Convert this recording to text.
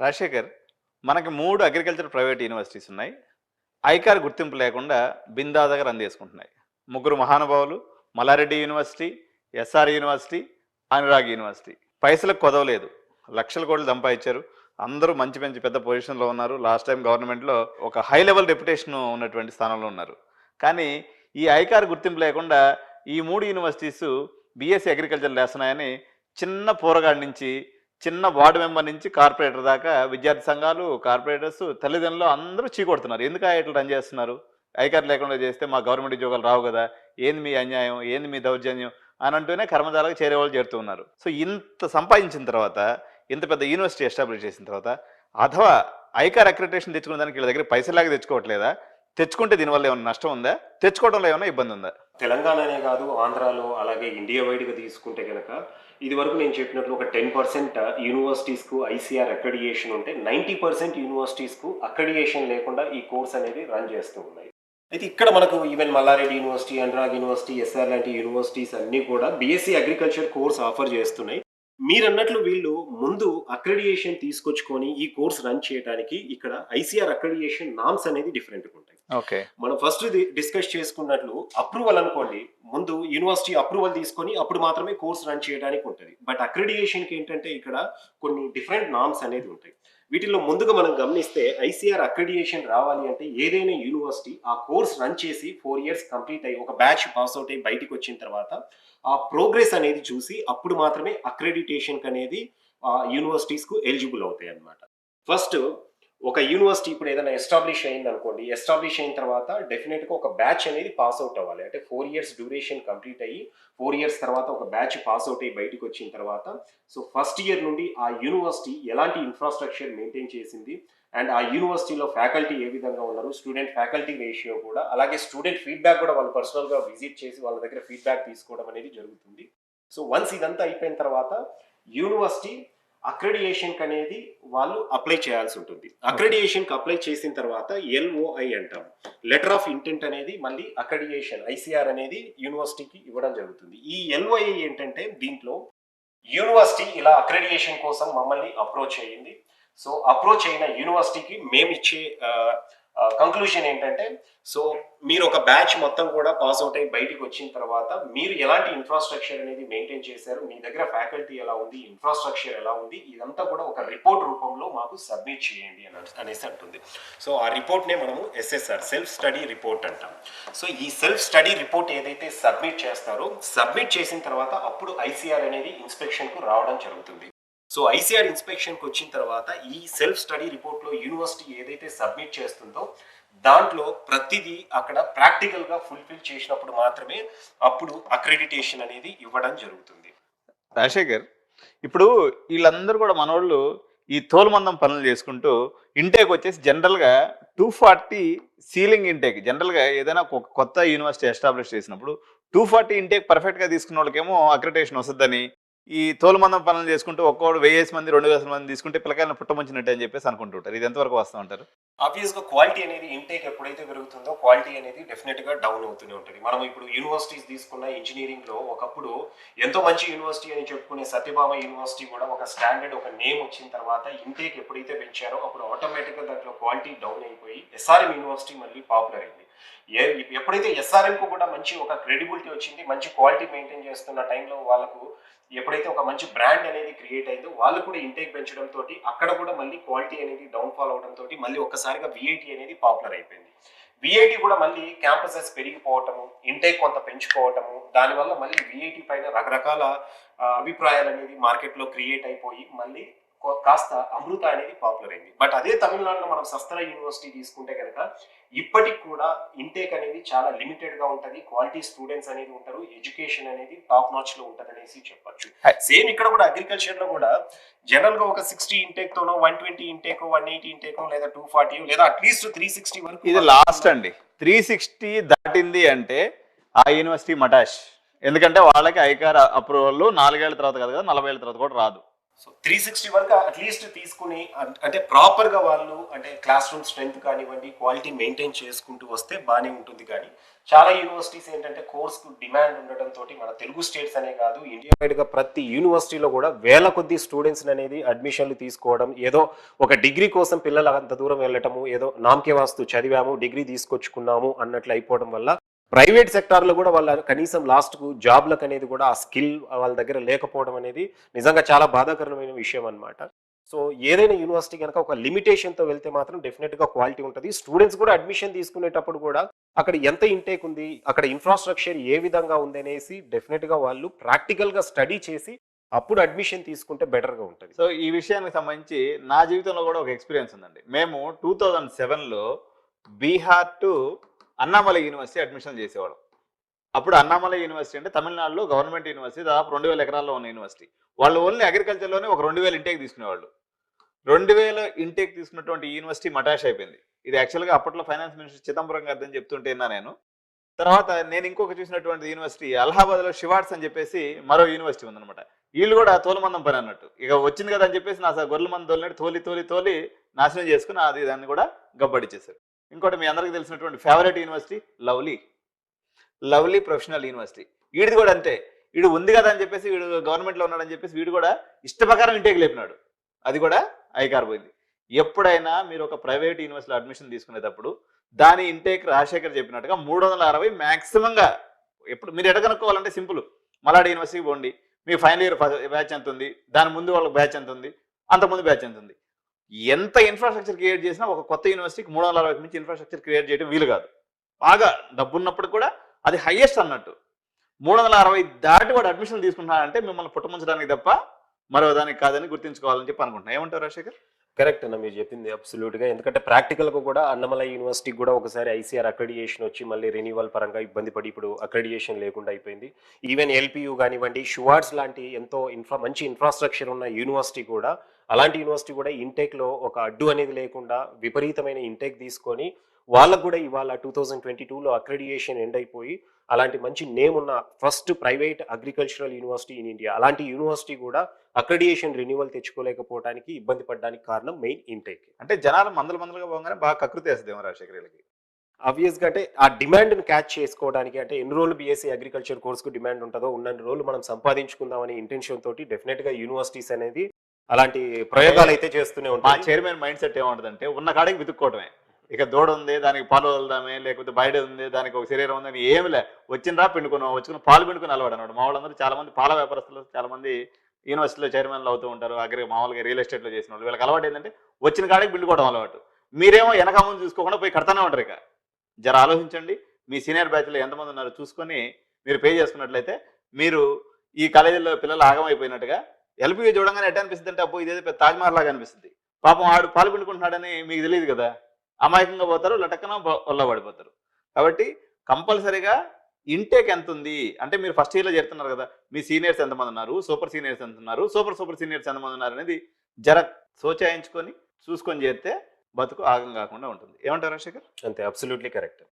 రాజశేఖర్ మనకి మూడు agriculture private universities ఉన్నాయి. ఐకార్ గుర్తింపు లేకుండా బిందా రన్ అందేసుకుంటున్నాయి ముగ్గురు మహానుభావులు Mallareddy university SR university Anurag university. పైసలకు కొదవలేదు లక్షల కోట్లు సంపాదించారు. అందరూ మంచి మంచి పెద్ద పొజిషన్లో ఉన్నారు. లాస్ట్ టైం గవర్నమెంట్లో ఒక హై లెవెల్ రెప్యుటేషన్ ఉన్నటువంటి స్థానంలో ఉన్నారు. కానీ ఈ ఐకార్ గుర్తింపు లేకుండా ఈ మూడు యూనివర్సిటీస్ బీఎస్సీ అగ్రికల్చర్ లేస్తున్నాయని చిన్న పోరగాడి నుంచి చిన్న వార్డు మెంబర్ నుంచి కార్పొరేటర్ దాకా విద్యార్థి సంఘాలు కార్పొరేటర్స్ తల్లిదండ్రులు అందరూ చీకొడుతున్నారు ఎందుకు ఇట్లా రన్ చేస్తున్నారు? ఐకార్ లేకుండా చేస్తే మా గవర్నమెంట్ ఉద్యోగాలు రావు కదా. ఏంది మీ అన్యాయం? ఏంది మీ దౌర్జన్యం? అని అంటూనే కర్మజాలకు చేరే వాళ్ళు చేరుతూ ఉన్నారు. సో ఇంత సంపాదించిన తర్వాత ఇంత పెద్ద యూనివర్సిటీ ఎస్టాబ్లిష్ చేసిన తర్వాత అథవా ఐకార్ అక్రిటేషన్ తెచ్చుకునే దానికి వీళ్ళ దగ్గర పైసలాగా తెచ్చుకోవట్లేదా? తెచ్చుకుంటే దీనివల్ల ఏమైనా నష్టం ఉందా? తెచ్చుకోవడంలో ఏమైనా ఇబ్బంది ఉందా? తెలంగాణనే కాదు ఆంధ్రాలో అలాగే ఇండియా వైడ్గా తీసుకుంటే కనుక ఇది వరకు నేను చెప్పినట్లు ఒక టెన్ పర్సెంట్ యూనివర్సిటీస్కు ఐసీఆర్ అక్రెడియేషన్ ఉంటే నైంటీ పర్సెంట్ యూనివర్సిటీస్కు అక్రెడియేషన్ లేకుండా ఈ కోర్స్ అనేది రన్ చేస్తూ ఉన్నాయి. అయితే ఇక్కడ మనకు even Mallareddy university Anurag university SR లాంటి యూనివర్సిటీస్ అన్నీ కూడా బీఎస్సీ అగ్రికల్చర్ కోర్స్ ఆఫర్ చేస్తున్నాయి. మీరు అన్నట్లు వీళ్ళు ముందు అక్రెడియేషన్ తీసుకొచ్చుకొని ఈ కోర్స్ రన్ చేయడానికి ఇక్కడ ఐసీఆర్ అక్రెడియేషన్ నామ్స్ అనేది డిఫరెంట్గా ఉంటాయి. ఓకే. మనం ఫస్ట్ డిస్కస్ చేసుకున్నట్లు అప్రూవల్ అనుకోండి ముందు యూనివర్సిటీ అప్రూవల్ తీసుకొని అప్పుడు మాత్రమే కోర్స్ రన్ చేయడానికి ఉంటుంది. బట్ అక్రిడియేషన్కి ఏంటంటే ఇక్కడ కొన్ని డిఫరెంట్ నామ్స్ అనేది ఉంటాయి. వీటిల్లో ముందుగా మనం గమనిస్తే ఐసీఆర్ అక్రిడియేషన్ రావాలి అంటే ఏదైనా యూనివర్సిటీ ఆ కోర్స్ రన్ చేసి ఫోర్ ఇయర్స్ కంప్లీట్ అయ్యి ఒక బ్యాచ్ పాస్ అవుట్ అయ్యి బయటికి వచ్చిన తర్వాత ఆ ప్రోగ్రెస్ అనేది చూసి అప్పుడు మాత్రమే అక్రెడిటేషన్కి అనేది యూనివర్సిటీస్కు ఎలిజిబుల్ అవుతాయి అన్నమాట. ఫస్ట్ ఒక యూనివర్సిటీ ఇప్పుడు ఏదైనా ఎస్టాబ్లిష్ అయింది అనుకోండి ఎస్టాబ్లిష్ అయిన తర్వాత డెఫినెట్గా ఒక బ్యాచ్ అనేది పాస్ అవుట్ అవ్వాలి. అంటే ఫోర్ ఇయర్స్ డ్యూరేషన్ కంప్లీట్ అయ్యి ఫోర్ ఇయర్స్ తర్వాత ఒక బ్యాచ్ పాస్ అవుట్ అయ్యి బయటకు వచ్చిన తర్వాత సో ఫస్ట్ ఇయర్ నుండి ఆ యూనివర్సిటీ ఎలాంటి ఇన్ఫ్రాస్ట్రక్చర్ మెయింటైన్ చేసింది అండ్ ఆ యూనివర్సిటీలో ఫ్యాకల్టీ ఏ విధంగా ఉన్నారు స్టూడెంట్ ఫ్యాకల్టీ రేషియో కూడా అలాగే స్టూడెంట్ ఫీడ్బ్యాక్ కూడా వాళ్ళు పర్సనల్గా విజిట్ చేసి వాళ్ళ దగ్గర ఫీడ్బ్యాక్ తీసుకోవడం అనేది జరుగుతుంది. సో వన్స్ ఇదంతా అయిపోయిన తర్వాత యూనివర్సిటీ అక్రెడియేషన్కి అనేది వాళ్ళు అప్లై చేయాల్సి ఉంటుంది. అక్రెడియేషన్కి అప్లై చేసిన తర్వాత ఎల్ఓఐ అంటాం. లెటర్ ఆఫ్ ఇంటెంట్ అనేది మళ్ళీ అక్రెడియేషన్ ఐసీఆర్ అనేది యూనివర్సిటీకి ఇవ్వడం జరుగుతుంది. ఈ ఎల్ఓఐ ఏంటంటే దీంట్లో యూనివర్సిటీ ఇలా అక్రెడియేషన్ కోసం మమ్మల్ని అప్రోచ్ అయ్యింది. సో అప్రోచ్ అయిన యూనివర్సిటీకి మేము ఇచ్చే కంక్లూషన్ ఏంటంటే సో మీరు ఒక బ్యాచ్ మొత్తం కూడా పాస్ అవుట్ అయ్యి బయటికి వచ్చిన తర్వాత మీరు ఎలాంటి ఇన్ఫ్రాస్ట్రక్చర్ అనేది మెయింటైన్ చేశారు? మీ దగ్గర ఫ్యాకల్టీ ఎలా ఉంది? ఇన్ఫ్రాస్ట్రక్చర్ ఎలా ఉంది? ఇదంతా కూడా ఒక రిపోర్ట్ రూపంలో మాకు సబ్మిట్ చేయండి అని అనేసి అంటుంది. సో ఆ రిపోర్ట్నే మనము ఎస్ఎస్ఆర్ సెల్ఫ్ స్టడీ రిపోర్ట్ అంటాం. సో ఈ సెల్ఫ్ స్టడీ రిపోర్ట్ ఏదైతే సబ్మిట్ చేస్తారో సబ్మిట్ చేసిన తర్వాత అప్పుడు ఐసీఆర్ అనేది ఇన్స్పెక్షన్కు రావడం జరుగుతుంది. సో ఐసీఆర్ ఇన్స్పెక్షన్కి వచ్చిన తర్వాత ఈ సెల్ఫ్ స్టడీ రిపోర్ట్లో యూనివర్సిటీ ఏదైతే సబ్మిట్ చేస్తుందో దాంట్లో ప్రతిదీ అక్కడ ప్రాక్టికల్గా ఫుల్ఫిల్ చేసినప్పుడు మాత్రమే అప్పుడు అక్రెడిటేషన్ అనేది ఇవ్వడం జరుగుతుంది. రాజశేఖర్ ఇప్పుడు వీళ్ళందరూ కూడా మనోళ్ళు ఈ తోలుమందం పనులు చేసుకుంటూ ఇంటేక్ వచ్చేసి జనరల్గా టూ ఫార్టీ సీలింగ్ ఇంటేక్ జనరల్గా ఏదైనా కొత్త యూనివర్సిటీ ఎస్టాబ్లిష్ చేసినప్పుడు టూ ఫార్టీ ఇంటేక్ పర్ఫెక్ట్గా తీసుకున్న వాళ్ళకేమో అక్రిటేషన్ వస్తుందని ఈ తోలుమందం పనులు చేసుకుంటూ ఒక్కోడు వెయ్యేసి మంది రెండు వేల మంది తీసుకుంటే పిల్లకాయలను పుట్టముంచినట్టు అని చెప్పేసి అనుకుంటుంటారు. ఇది ఎంతవరకు వస్తూ ఉంటారు ఆబ్వియస్గా క్వాలిటీ అనేది ఇంటేక్ ఎప్పుడైతే పెరుగుతుందో క్వాలిటీ అనేది డెఫినెట్గా డౌన్ అవుతూనే ఉంటుంది. మనం ఇప్పుడు యూనివర్సిటీస్ తీసుకున్న ఇంజనీరింగ్లో ఒకప్పుడు ఎంతో మంచి యూనివర్సిటీ అని చెప్పుకునే సత్యభామ యూనివర్సిటీ కూడా ఒక స్టాండర్డ్ ఒక నేమ్ వచ్చిన తర్వాత ఇంటేక్ ఎప్పుడైతే పెంచారో అప్పుడు ఆటోమేటిక్గా దాంట్లో క్వాలిటీ డౌన్ అయిపోయి ఎస్ఆర్ఎం యూనివర్సిటీ మళ్ళీ పాపులర్ అయింది. ఏ ఎప్పుడైతే ఎస్ఆర్ఎంకు కూడా మంచి ఒక క్రెడిబిలిటీ వచ్చింది మంచి క్వాలిటీ మెయింటైన్ చేస్తున్న టైంలో వాళ్ళకు ఎప్పుడైతే ఒక మంచి బ్రాండ్ అనేది క్రియేట్ అయిందో వాళ్ళు కూడా ఇంటేక్ పెంచడంతో అక్కడ కూడా మళ్ళీ క్వాలిటీ అనేది డౌన్ ఫాల్ మళ్ళీ ఒక్కసారిగా విఐటి అనేది పాపులర్ అయిపోయింది. విఐటి కూడా మళ్ళీ క్యాంపసెస్ పెరిగిపోవటము ఇంటేక్ కొంత పెంచుకోవటము దానివల్ల మళ్ళీ విఐటి పైన రకరకాల అభిప్రాయాలు అనేది మార్కెట్లో క్రియేట్ అయిపోయి మళ్ళీ కాస్త అమృత అనేది పాపులర్ అయింది. బట్ అదే తమిళనాడులో మనం సస్తర యూనివర్సిటీ తీసుకుంటే కనుక ఇప్పటికి కూడా ఇంటేక్ అనేది చాలా లిమిటెడ్గా ఉంటది. క్వాలిటీ స్టూడెంట్స్ అనేది ఉంటారు. ఎడ్యుకేషన్ అనేది టాప్ నాచ్లో ఉంటది అనేసి చెప్పొచ్చు. సేమ్ ఇక్కడ కూడా అగ్రికల్చర్లో కూడా జనరల్గా ఒక sixty intake తోనో one twenty intake one eighty intake లేదా టూ ఫార్టీ లేదా అట్లీస్ట్ త్రీ సిక్స్టీ వరకు ఇది లాస్ట్ అండి. త్రీ సిక్స్టీ దాటింది అంటే ఆ యూనివర్సిటీ మటాష్. ఎందుకంటే వాళ్ళకి ఐకార్ అప్రూవల్ నాలుగేళ్ళ తర్వాత కాదు కదా నలభై ఏళ్ళ తర్వాత కూడా రాదు. సో త్రీ సిక్స్టీ వరకు అట్లీస్ట్ తీసుకుని అంటే ప్రాపర్గా వాళ్ళు అంటే క్లాస్ రూమ్ స్ట్రెంత్ కానివ్వండి క్వాలిటీ మెయింటైన్ చేసుకుంటూ వస్తే బాగానే ఉంటుంది కానీ చాలా యూనివర్సిటీస్ ఏంటంటే కోర్స్కు డిమాండ్ ఉండడంతో మన తెలుగు స్టేట్స్ అనే కాదు ఇండియా వైడ్గా ప్రతి యూనివర్సిటీలో కూడా వేల కొద్ది స్టూడెంట్స్ని అనేది అడ్మిషన్లు తీసుకోవడం ఏదో ఒక డిగ్రీ కోసం పిల్లలు అంత దూరం వెళ్ళటము ఏదో నామకే వాస్తు చదివాము డిగ్రీ తీసుకొచ్చుకున్నాము అన్నట్లు అయిపోవడం వల్ల ప్రైవేట్ సెక్టార్లో కూడా వాళ్ళ కనీసం లాస్ట్కు జాబ్లకు అనేది కూడా ఆ స్కిల్ వాళ్ళ దగ్గర లేకపోవడం అనేది నిజంగా చాలా బాధాకరమైన విషయం అనమాట సో ఏదైనా యూనివర్సిటీ కనుక ఒక లిమిటేషన్తో వెళ్తే మాత్రం డెఫినెట్గా క్వాలిటీ ఉంటుంది. స్టూడెంట్స్ కూడా అడ్మిషన్ తీసుకునేటప్పుడు కూడా అక్కడ ఎంత ఇంటేక్ ఉంది అక్కడ ఇన్ఫ్రాస్ట్రక్చర్ ఏ విధంగా ఉంది అనేసి డెఫినెట్గా వాళ్ళు ప్రాక్టికల్గా స్టడీ చేసి అప్పుడు అడ్మిషన్ తీసుకుంటే బెటర్గా ఉంటుంది. సో ఈ విషయానికి సంబంధించి నా జీవితంలో కూడా ఒక ఎక్స్పీరియన్స్ ఉందండి. మేము టూ థౌజండ్ సెవెన్లో Bihar to Annamalai university admission చేసేవాళ్ళం అప్పుడు అన్నామలై యూనివర్సిటీ అంటే తమిళనాడులో గవర్నమెంట్ యూనివర్సిటీ దాదాపు రెండు వేల ఎకరాల్లో ఉన్న యూనివర్సిటీ. వాళ్ళు ఓన్లీ అగ్రికల్చర్లోనే ఒక రెండు వేల ఇంటేక్ తీసుకునేవాళ్ళు. రెండు వేల ఇంటేక్ తీసుకున్నటువంటి యూనివర్సిటీ మటాష్ అయిపోయింది. ఇది యాక్చువల్గా అప్పట్లో ఫైనాన్స్ మినిస్టర్ చిదంబరం గారిని చెప్తుంటే విన్నా నేను. తర్వాత నేను ఇంకొక చూసినటువంటి యూనివర్సిటీ అలహాబాద్లో షివార్ట్స్ అని చెప్పేసి మరో యూనివర్సిటీ ఉందనమాట వీళ్ళు కూడా తోలుమందం పని అన్నట్టు. ఇక వచ్చింది కదా అని చెప్పేసి నా గొర్రెల మంది తోలినట్టు తోలి తోలి తోలి నాశనం చేసుకుని అది దాన్ని కూడా గబ్బడిచ్చేసారు ఇంకోటి మీ అందరికీ తెలిసినటువంటి favourite university lovely. Lovely professional university వీడిది కూడా అంతే. వీడు ఉంది కదా అని చెప్పేసి వీడు గవర్నమెంట్లో ఉన్నాడని చెప్పేసి వీడు కూడా ఇష్ట ప్రకారం ఇంటేకి లేపినాడు. అది కూడా ఐకార్ పోయింది. ఎప్పుడైనా మీరు ఒక ప్రైవేట్ యూనివర్సిటీలో అడ్మిషన్ తీసుకునేటప్పుడు దాని ఇంటేక్ రాజశేఖర్ చెప్పినట్టుగా మూడు వందల అరవై మ్యాక్సిమంగా ఎప్పుడు మీరు ఎడ కనుక్కోవాలంటే సింపుల్. మలాడి యూనివర్సిటీకి పోండి. మీ ఫైనల్ ఇయర్ బ్యాచ్ ఎంత ఉంది దాని ముందు వాళ్ళకి బ్యాచ్ ఎంత ఉంది అంతకుముందు బ్యాచ్ ఎంత ఉంది ఎంత ఇన్ఫ్రాస్ట్రక్చర్ క్రియేట్ చేసినా ఒక కొత్త యూనివర్సిటీకి మూడు వందల అరవై నుంచి ఇన్ఫ్రాస్ట్రక్చర్ క్రియేట్ చేయడం వీలు కాదు. బాగా డబ్బు ఉన్నప్పుడు కూడా అది హైయెస్ట్ అన్నట్టు. మూడు వందల అరవై దాటి వాడు అడ్మిషన్ తీసుకుంటున్నాడంటే మిమ్మల్ని పుట్టముంచడానికి తప్ప మరో దానికి కాదని గుర్తించుకోవాలని చెప్పి అనుకుంటున్నా. ఏమంటారు రాజశేఖర్? కరెక్ట్ అన్న మీరు చెప్పింది అబ్సల్యూట్గా ఎందుకంటే ప్రాక్టికల్గా కూడా అన్నమల యూనివర్సిటీకి కూడా ఒకసారి ఐసీఆర్ అక్రెడియేషన్ వచ్చి మళ్ళీ రెన్యువల్ పరంగా ఇబ్బంది పడి ఇప్పుడు అక్రెడియేషన్ లేకుండా అయిపోయింది. ఈవెన్ ఎల్పియు కానివ్వండి షువార్డ్స్ లాంటి ఎంతో ఇన్ఫ్రా మంచి ఇన్ఫ్రాస్ట్రక్చర్ ఉన్న యూనివర్సిటీ కూడా అలాంటి యూనివర్సిటీ కూడా ఇంటెక్లో ఒక అడ్డు అనేది లేకుండా విపరీతమైన ఇంటేక్ తీసుకొని వాళ్ళకు కూడా ఇవాళ టూ థౌజండ్ ట్వంటీ టూలో అక్రెడియేషన్ ఎండ్ అయిపోయి అలాంటి మంచి నేమ్ ఉన్న first private agricultural university in India అలాంటి యూనివర్సిటీ కూడా అక్రెడియేషన్ రెన్యువల్ తెచ్చుకోలేకపోవడానికి ఇబ్బంది పడడానికి కారణం మెయిన్ ఇంటేక్. అంటే జనాలు మందలు మందలుగా పోగానే బాగా కకృతి వేస్తుందేమో రాజశేఖర్ వీళ్ళకి ఆబ్వియస్గా అంటే ఆ డిమాండ్ని క్యాచ్ చేసుకోవడానికి అంటే ఎన్ని రోజులు బీఎస్సీ అగ్రికల్చర్ కోర్స్కు డిమాండ్ ఉంటుందో ఉన్నన్ని రోజులు మనం సంపాదించుకుందామనే ఇంటెన్షన్ తోటి డెఫినెట్గా యూనివర్సిటీస్ అనేది అలాంటి ప్రయోగాలు అయితే చేస్తూనే ఉంటాయి. చైర్మన్ మైండ్ సెట్ ఏముంటుందంటే ఉన్న కాడికి వెతుక్కోవడమే ఇక దూడ ఉంది దానికి పాలు వదలదామే లేకపోతే బయట ఉంది దానికి ఒక శరీరం ఉంది అని ఏమి లే. వచ్చినరా పిండుకున్నాం వచ్చుకుని పాలు పిండుకుని అలవాడు అన్నాడు. మా వాళ్ళందరూ చాలా మంది పాల వ్యాపారస్తులు చాలా మంది యూనివర్సిటీలో చైర్మన్లు అవుతూ ఉంటారు. అగ్రి మామూలుగా రియల్ ఎస్టేట్లో చేసిన వాళ్ళు. వీళ్ళకి అలవాటు ఏంటంటే వచ్చిన కాడికి పిండుకోవడం అలవాటు. మీరేమో వెనక ముందు చూసుకోకుండా పోయి కడతానే ఉంటారు ఇక. జర ఆలోచించండి. మీ సీనియర్ బ్యాచ్లో ఎంతమంది ఉన్నారో చూసుకొని మీరు పే చేసుకున్నట్లయితే మీరు ఈ కాలేజీలో పిల్లలు ఆగమైపోయినట్టుగా ఎల్పీ చూడంగానే ఎట్ట అనిపిస్తుంది అంటే అబ్బో ఇదేదో పెద్ద తాజ్మహల్ లాగా అనిపిస్తుంది. పాపం ఆడు పాలు పిండుకుంటున్నాడని మీకు తెలియదు కదా. అమాయకంగా పోతారు లటక్కన వల్ల పడిపోతారు. కాబట్టి కంపల్సరీగా ఇంటేక్ ఎంత ఉంది అంటే మీరు ఫస్ట్ ఇయర్లో చేరుతున్నారు కదా మీ సీనియర్స్ ఎంతమంది ఉన్నారు? సూపర్ సీనియర్స్ ఎంత ఉన్నారు? సూపర్ సూపర్ సీనియర్స్ ఎంతమంది ఉన్నారు అనేది జర సోచాయించుకొని చూసుకొని చేస్తే బతుకు ఆగం కాకుండా ఉంటుంది. ఏమంటారు రాజశేఖర్? అంతే అబ్సల్యూట్లీ కరెక్ట్